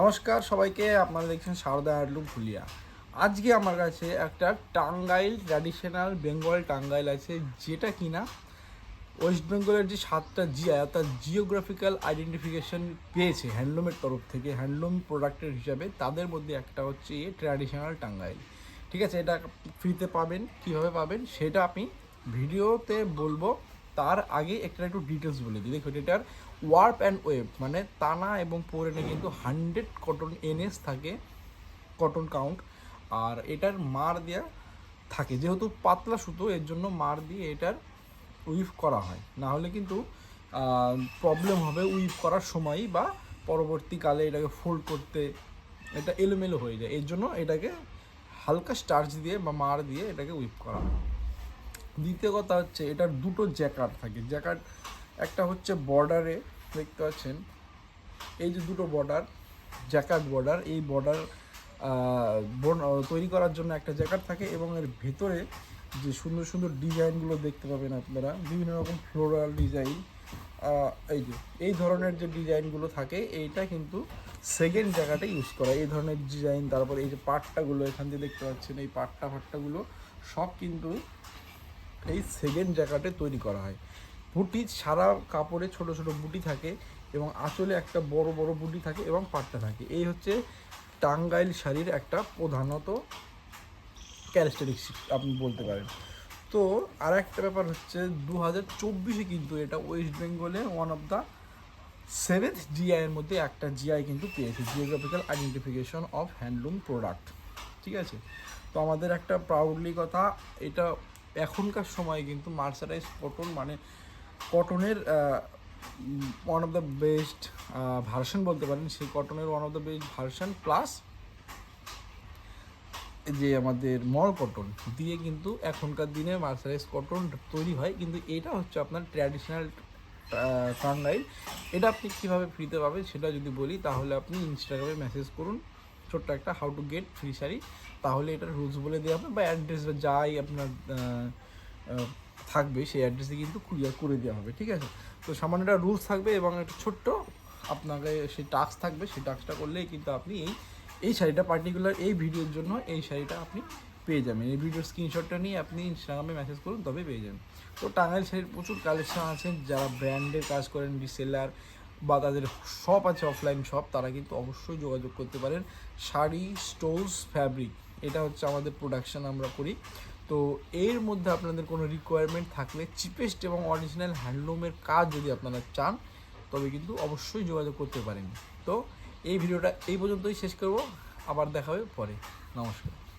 নমস্কার সবাইকে, আপনারা দেখছেন সারদা হ্যান্ডলুম ভুলিয়া। আজকে আমার কাছে একটা টাঙ্গাইল ট্র্যাডিশনাল বেঙ্গল টাঙ্গাইল আছে, যেটা কিনা ওয়েস্ট বেঙ্গলের যে সাতটা জিয়া অর্থাৎ জিওগ্রাফিক্যাল আইডেন্টিফিকেশন পেয়েছে হ্যান্ডলুমের তরফ থেকে হ্যান্ডলুম প্রোডাক্টের হিসাবে। তাদের মধ্যে একটা হচ্ছে এই ট্র্যাডিশনাল টাঙ্গাইল। ঠিক আছে, এটা ফ্রিতে পাবেন। কীভাবে পাবেন, সেটা আপনি ভিডিওতে বলব। তার আগে একটা একটু ডিটেলস বলে দিই। দেখুন এটার ওয়ার্প অ্যান্ড ওয়েব মানে টানা এবং পোরেনে কিন্তু হান্ড্রেড কটন এনএস থাকে কটন কাউন্ট আর এটার মার দেওয়া থাকে। যেহেতু পাতলা সুতো, এর জন্য মার দিয়ে এটার উইভ করা হয়। না হলে কিন্তু প্রবলেম হবে উইভ করার সময় বা পরবর্তীকালে এটাকে ফোল্ড করতে এটা এলোমেলো হয়ে যায়। এর জন্য এটাকে হালকা স্টার্চ দিয়ে বা মার দিয়ে এটাকে উইভ করা হয়। দ্বিতীয় কথা হচ্ছে এটার দুটো জ্যাকার থাকে। জ্যাকার একটা হচ্ছে বর্ডারে দেখতে পাচ্ছেন? এই যে দুটো বর্ডার জ্যাকার বর্ডার এই বর্ডার তৈরি করার জন্য একটা জ্যাকার থাকে এবং এর ভেতরে যে সুন্দর সুন্দর ডিজাইনগুলো দেখতে পাবেন আপনারা, বিভিন্ন রকম ফ্লোরাল ডিজাইন এই যে, এই ধরনের যে ডিজাইনগুলো থাকে, এইটা কিন্তু সেকেন্ড জায়গাটা ইউজ করা। এই ধরনের ডিজাইন তারপর এই যে পাট্টাগুলো এখান দিয়ে দেখতে পাচ্ছেন, এই পাট্টা ফাট্টাগুলো সব কিন্তু এই সেকেন্ড জায়গাতে তৈরি করা হয়। বুটি সারা কাপড়ে ছোট ছোট বুটি থাকে এবং আঁচলে একটা বড় বড় বুটি থাকে এবং পাট্টা থাকে। এই হচ্ছে টাঙ্গাইল শাড়ির একটা প্রধানত ক্যারেক্টারিস্টিক্স আপনি বলতে পারেন। তো আর একটা ব্যাপার হচ্ছে দু হাজার চব্বিশে কিন্তু এটা ওয়েস্ট বেঙ্গলে one of the seventh G I মধ্যে একটা জিআই কিন্তু পেয়েছে geographical identification of handloom product ঠিক আছে? তো আমাদের একটা প্রাউডলি কথা, এটা এখনকার সময়ে কিন্তু মার্সারাইজ কটন মানে কটনের one of the best version বলতে পারেন। সেই কটনের one of the best version plus যে আমাদের মল কটন দিয়ে কিন্তু এখনকার দিনে মার্সারাইজ কটন তৈরি হয়। কিন্তু এটা হচ্ছে আপনার ট্র্যাডিশনাল টাঙ্গাইল এটা আপনি কীভাবে ফ্রিতে পাবেন সেটা যদি বলি, তাহলে আপনি ইনস্টাগ্রামে মেসেজ করুন। ছোট্ট একটা how to get free sari. তাহলে এটা রুলস বলে দেওয়া হবে বা অ্যাড্রেস বা যাই আপনার থাকবে সেই অ্যাড্রেসে কিন্তু কুরিয়ার করে দেওয়া হবে, ঠিক আছে? তো সামান্য একটা রুলস থাকবে এবং একটা ছোট্ট আপনাকে সেই টাস্ক থাকবে, সেই টাস্কটা করলেই কিন্তু আপনি এই এই শাড়িটা পার্টিকুলার এই ভিডিওর জন্য এই শাড়িটা আপনি পেয়ে যাবেন। এই ভিডিওর স্ক্রিনশটটা নিয়ে আপনি ইনস্টাগ্রামে মেসেজ করুন তবে পেয়ে যাবেন। তো টাঙ্গাইল শাড়ির প্রচুর কালেকশন আছে, যারা ব্র্যান্ডের কাজ করেন রিসেলার বা তাদের শপ আছে অফলাইন শপ তারা কিন্তু অবশ্যই যোগাযোগ করতে পারেন। শাড়ি স্টোলস ফ্যাব্রিক এটা হচ্ছে আমাদের প্রোডাকশান আমরা করি। তো এর মধ্যে আপনাদের কোনো রিকোয়ারমেন্ট থাকলে চিপেস্ট এবং অরিজিনাল হ্যান্ডলুমের কাজ যদি আপনারা চান, তবে কিন্তু অবশ্যই যোগাযোগ করতে পারেন। তো এই ভিডিওটা এই পর্যন্তই শেষ করব। আবার দেখা হবে পরে। নমস্কার।